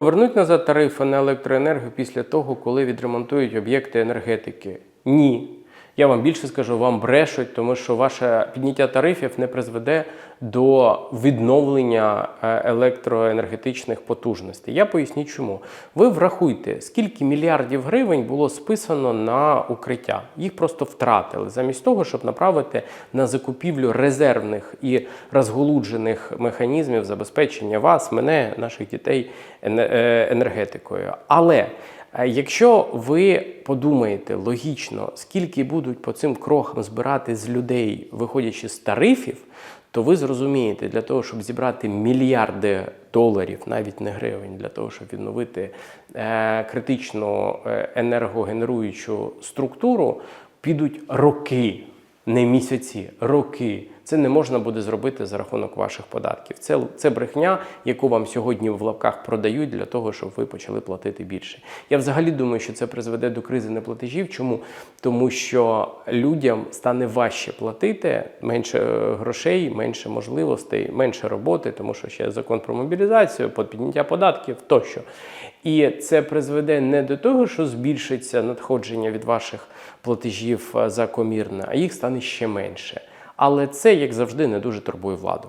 Повернуть назад тарифи на електроенергію після того, коли відремонтують об'єкти енергетики? Ні. Я вам більше скажу, вам брешуть, тому що ваше підняття тарифів не призведе до відновлення е, електроенергетичних потужностей. Я поясню чому. Ви врахуйте, скільки мільярдів гривень було списано на укриття. Їх просто втратили, замість того, щоб направити на закупівлю резервних і розголуджених механізмів забезпечення вас, мене, наших дітей е, енергетикою. Але Якщо ви подумаєте логічно, скільки будуть по цим крокам збирати з людей, виходячи з тарифів, то ви зрозумієте, для того, щоб зібрати мільярди доларів, навіть не гривень, для того, щоб відновити е, критичну е, енергогенеруючу структуру, підуть роки, не місяці, роки. Це не можна буде зробити за рахунок ваших податків. Це, це брехня, яку вам сьогодні в лавках продають для того, щоб ви почали платити більше. Я взагалі думаю, що це призведе до кризи неплатежів. Чому? Тому що людям стане важче платити, менше е, грошей, менше можливостей, менше роботи, тому що ще закон про мобілізацію, підняття податків тощо. І це призведе не до того, що збільшиться надходження від ваших платежів е, за комірне, а їх стане ще менше. Але це, як завжди, не дуже турбує владу.